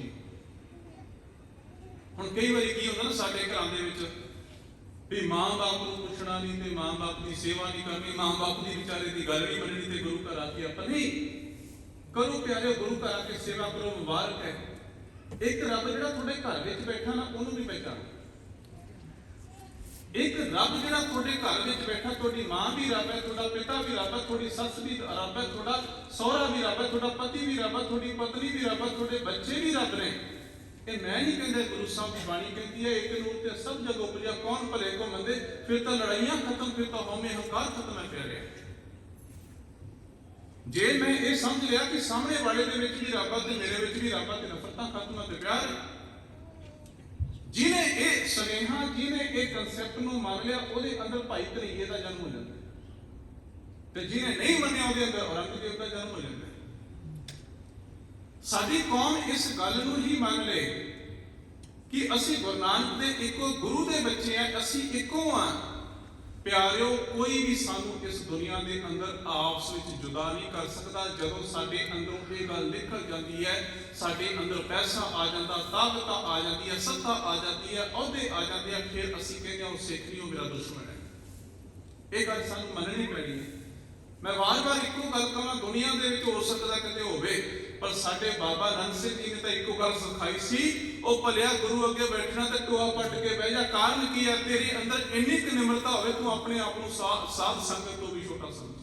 ਹੁਣ ਕਈ ਵਾਰੀ ਕੀ ਹੁੰਦਾ ਨਾ, ਸਾਡੇ ਘਰਾਂ ਦੇ ਵਿੱਚ ਵੀ ਮਾਂ-ਬਾਪ ਨੂੰ ਪੁੱਛਣਾ ਨਹੀਂ ਤੇ ਮਾਂ-ਬਾਪ ਦੀ ਸੇਵਾ ਨਹੀਂ ਕਰਨੀ ਮਾਂ-ਬਾਪ ਦੀ ਵਿਚਾਰੇ ਦੀ ਗੱਲ ਨਹੀਂ ਮੰਨਣੀ ਤੇ ਗੁਰੂ ਘਰ ਆ ਕੇ ਆਪਾਂ ਨਹੀਂ। ਕਰੋ ਪਿਆਰੇ ਗੁਰੂ ਘਰ ਆ ਕੇ ਸੇਵਾ ਕਰੋ, ਮੁਬਾਰਕ ਹੈ। ਇੱਕ ਰੱਬ ਜਿਹੜਾ ਤੁਹਾਡੇ ਘਰ ਵਿੱਚ ਬੈਠਾ ਨਾ, ਉਹਨੂੰ ਵੀ ਪਹਿਚਾਨ ਇੱਕ ਰੱਬ ਜਿਹੜਾ ਤੁਹਾਡੇ ਘਰ ਵਿੱਚ ਬੈਠਾ, ਤੁਹਾਡੀ ਮਾਂ ਵੀ ਰੱਬ ਹੈ, ਤੁਹਾਡਾ ਪਿਤਾ ਵੀ ਰੱਬ ਹੈ, ਤੁਹਾਡੀ ਸੱਸ ਵੀ ਰੱਬ ਹੈ, ਤੁਹਾਡਾ ਸਹੁਰਾ ਵੀ ਰੱਬ ਹੈ, ਤੁਹਾਡਾ ਪਤੀ ਵੀ ਰੱਬ ਹੈ, ਤੁਹਾਡੀ ਪਤਨੀ ਵੀ ਰੱਬ ਹੈ, ਤੁਹਾਡੇ ਬੱਚੇ ਵੀ ਰੱਬ ਨੇ। ਇਹ ਮੈਂ ਨਹੀਂ ਕਹਿੰਦਾ, ਗੁਰੂ ਸਾਹਿਬ ਦੀ ਬਾਣੀ ਕਹਿੰਦੀ ਹੈ, ਇੱਕ ਨੂਰ ਤੇ ਸਭ ਜਗ ਉਪਜਿਆ, ਕੌਣ ਭਲੇ ਕੋ ਮੰਦੇ? ਫਿਰ ਤਾਂ ਲੜਾਈਆਂ ਖਤਮ, ਫਿਰ ਤਾਂ ਹਉਮੈ ਹੰਕਾਰ ਖਤਮ ਹੈ ਪਿਆਰੇ। ਜੇ ਮੈਂ ਇਹ ਸਮਝ ਲਿਆ ਕਿ ਸਾਹਮਣੇ ਵਾਲੇ ਦੇ ਵਿੱਚ ਵੀ ਰੱਬ ਤੇ ਮੇਰੇ ਵਿੱਚ ਵੀ ਰੱਬ ਤੇ ਨਫ਼ਰਤਾਂ ਖਤਮ ਹੈ ਤੇ ਪਿਆਰ ਜਿਹਨੇ ਇਹ ਸੁਨੇਹਾ, ਜਿਹਨੇ ਇਹ ਕਨਸੈਪਟ ਨੂੰ ਮੰਨ ਲਿਆ, ਉਹਦੇ ਅੰਦਰ ਭਾਈ ਧਰੀਏ ਦਾ ਜਨਮ ਹੋ ਜਾਂਦਾ। ਤੇ ਜਿਹਨੇ ਨਹੀਂ ਮੰਨਿਆ ਉਹਦੇ ਅੰਦਰ ਔਰੰਗਜ਼ੇਬ ਦਾ ਜਨਮ ਹੋ ਜਾਂਦਾ ਸਾਡੀ ਕੌਮ ਇਸ ਗੱਲ ਨੂੰ ਹੀ ਮੰਨ ਲੇ ਕਿ ਅਸੀਂ ਗੁਰੂ ਨਾਨਕ ਦੇ ਇੱਕੋ ਗੁਰੂ ਦੇ ਬੱਚੇ ਆ ਅਸੀਂ ਇੱਕੋ ਆ ਪਿਆਰਿਓ, ਕੋਈ ਵੀ ਸਾਨੂੰ ਇਸ ਦੁਨੀਆ ਦੇ ਅੰਦਰ ਆਪਸ ਵਿੱਚ ਜੁਦਾ ਨਹੀਂ ਕਰ ਸਕਦਾ। ਜਦੋਂ ਸਾਡੇ ਅੰਦਰੋਂ ਇਹ ਗੱਲ ਨਿਕਲ ਜਾਂਦੀ ਹੈ, ਸਾਡੇ ਅੰਦਰ ਪੈਸਾ ਆ ਜਾਂਦਾ, ਤਾਕਤ ਆ ਜਾਂਦੀ ਹੈ ਸੱਤਾ ਆ ਜਾਂਦੀ ਹੈ, ਅਹੁਦੇ ਆ ਜਾਂਦੇ ਆ, ਫਿਰ ਅਸੀਂ ਕਹਿੰਦੇ ਹਾਂ ਉਹ ਸਿੱਖ ਨਹੀਂ, ਉਹ ਮੇਰਾ ਦੁਸ਼ਮਣ ਹੈ। ਇਹ ਗੱਲ ਸਾਨੂੰ ਮੰਨਣੀ ਪੈਣੀ ਹੈ। ਮੈਂ ਵਾਰ-ਵਾਰ ਇੱਕੋ ਗੱਲ ਕਹਾਂ ਦੁਨੀਆ ਦੇ ਵਿੱਚ ਹੋ ਸਕਦਾ ਕਿਤੇ ਹੋਵੇ, ਪਰ ਸਾਡੇ ਬਾਬਾ ਨੰਦ ਸਿੰਘ ਜੀ ਨੇ ਤਾਂ ਇੱਕੋ ਗੱਲ ਸਿਖਾਈ ਸੀ, ਉਹ ਭਲਿਆ ਗੁਰੂ ਅੱਗੇ ਬੈਠਣਾ ਤੇ ਟੋਆ ਪੱਟ ਕੇ ਬਹਿ ਜਾ, ਕਾਰਨ ਕੀ ਹੈ ਤੇਰੇ ਅੰਦਰ ਇੰਨੀ ਕੁ ਨਿਮਰਤਾ ਹੋਵੇ, ਤੂੰ ਆਪਣੇ ਆਪ ਨੂੰ ਸਾਧ ਸੰਗਤ ਤੋਂ ਵੀ ਛੋਟਾ ਸਮਝ।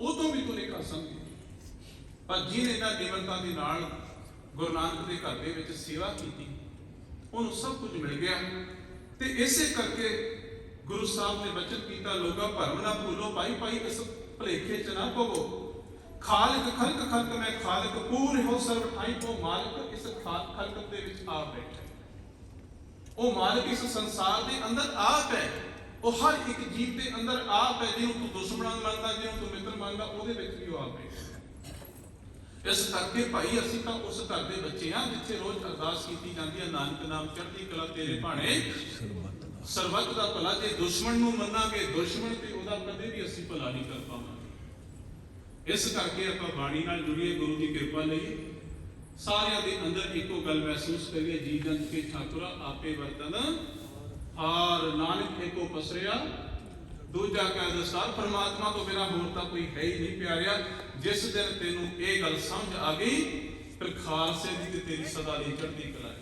ਉਹ ਤੋਂ ਵੀ ਤੂੰ ਨਹੀਂ ਕਰ ਸਮਝੀ। ਪਰ ਜਿਹਨੇ ਨਾ ਨਿਮਰਤਾ ਦੇ ਨਾਲ ਗੁਰੂ ਨਾਨਕ ਦੇ ਘਰ ਦੇ ਵਿੱਚ ਸੇਵਾ ਕੀਤੀ, ਉਹਨੂੰ ਸਭ ਕੁਝ ਮਿਲ ਗਿਆ। ਤੇ ਇਸੇ ਕਰਕੇ ਗੁਰੂ ਸਾਹਿਬ ਨੇ ਬਚਨ ਕੀਤਾ, ਲੋਕਾਂ ਭਰਮ ਨਾ ਭੂਲੋ, ਭਾਈ ਭਾਈ ਇਸ ਭਲੇਖੇ ਚ ਨਾ ਪਵੋ ਖਾਲਕ ਖਲਕ ਖਲਕ, ਮੈਂ ਖਾਲਕ ਪੂਰ ਹੋ ਸਰਬ ਠਾਈ ਕੋ ਮਾਲਕ, ਇਸ ਖਲਕ ਦੇ ਵਿੱਚ ਆ ਬੈਠਾ ਹੈ। ਉਹ ਮਾਲਕ ਇਸ ਸੰਸਾਰ ਦੇ ਅੰਦਰ ਆਪ ਹੈ। ਉਹ ਹਰ ਇੱਕ ਜੀਵ ਦੇ ਅੰਦਰ ਆਪ ਹੈ, ਜਿਹਨੂੰ ਤੂੰ ਦੁਸ਼ਮਣ ਮੰਨਦਾ, ਜਿਹਨੂੰ ਤੂੰ ਮਿੱਤਰ ਮੰਨਦਾ, ਉਹਦੇ ਵਿੱਚ ਵੀ ਉਹ ਆਪ ਹੈ। ਇਸ ਕਰਕੇ ਭਾਈ, ਅਸੀਂ ਤਾਂ ਉਸ ਘਰ ਦੇ ਬੱਚੇ ਆ ਜਿੱਥੇ ਰੋਜ਼ ਅਰਦਾਸ ਕੀਤੀ ਜਾਂਦੀ ਹੈ, ਨਾਨਕ ਨਾਮ ਚੜ੍ਹਦੀ ਕਲਾ ਤੇਰੇ ਭਾਣੇ। ਸਰਬੱਤ ਦਾ ਭਲਾ ਜੇ ਦੁਸ਼ਮਣ ਨੂੰ ਮੰਨਾਂਗੇ, ਦੁਸ਼ਮਣ ਤੇ ਉਹਦਾ ਕਦੇ ਵੀ ਅਸੀਂ ਭਲਾ ਨਹੀਂ ਕਰ ਪਾਵਾਂਗੇ। ਇਸ ਕਰਕੇ ਆਪਾਂ ਬਾਣੀ ਨਾਲ ਜੁੜੀਏ, ਗੁਰੂ ਦੀ ਕਿਰਪਾ ਲਈ ਸਾਰਿਆਂ ਦੇ ਅੰਦਰ ਇੱਕੋ ਗੱਲ ਮਹਿਸੂਸ ਕਰੀਏ, ਜੀ ਜਨ ਕੇ ਠਾਕੁਰਾ ਆਪੇ ਵਰਤਨ, ਹਾਰ ਨਾਨਕ ਏਕੋ ਪਸਰਿਆ। ਦੂਜਾ ਕਾ ਦਸਾਰ ਪਰਮਾਤਮਾ ਤੋਂ ਬਿਨਾ ਹੋਰ ਤਾਂ ਕੋਈ ਹੈ ਹੀ ਨਹੀਂ ਪਿਆਰਿਆ। ਜਿਸ ਦਿਨ ਤੈਨੂੰ ਇਹ ਗੱਲ ਸਮਝ ਆ ਗਈ, ਫਿਰ ਖਾਲਸੇ ਦੀ ਤੇ ਤੇਰੀ ਸਦਾ ਲਈ ਚੜ੍ਹਦੀ ਕਲਾ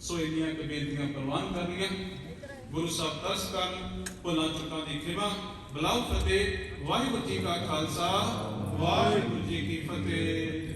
ਸੋ ਇੰਨੀਆਂ ਕੁ ਬੇਨਤੀਆਂ ਪ੍ਰਵਾਨ ਕਰਨੀਆਂ ਗੁਰੂ ਸਾਹਿਬ ਤਰਸ ਕਰਨ ਭੁੱਲਾਂ ਚੁੱਕਾਂ ਦੀ ਖਿਮਾ ਬਲਾਉ ਫਤਿਹ, ਵਾਹਿਗੁਰੂ ਜੀ ਕਾ ਖਾਲਸਾ, ਵਾਹਿਗੁਰੂ ਜੀ ਕੀ ਫਤਿਹ।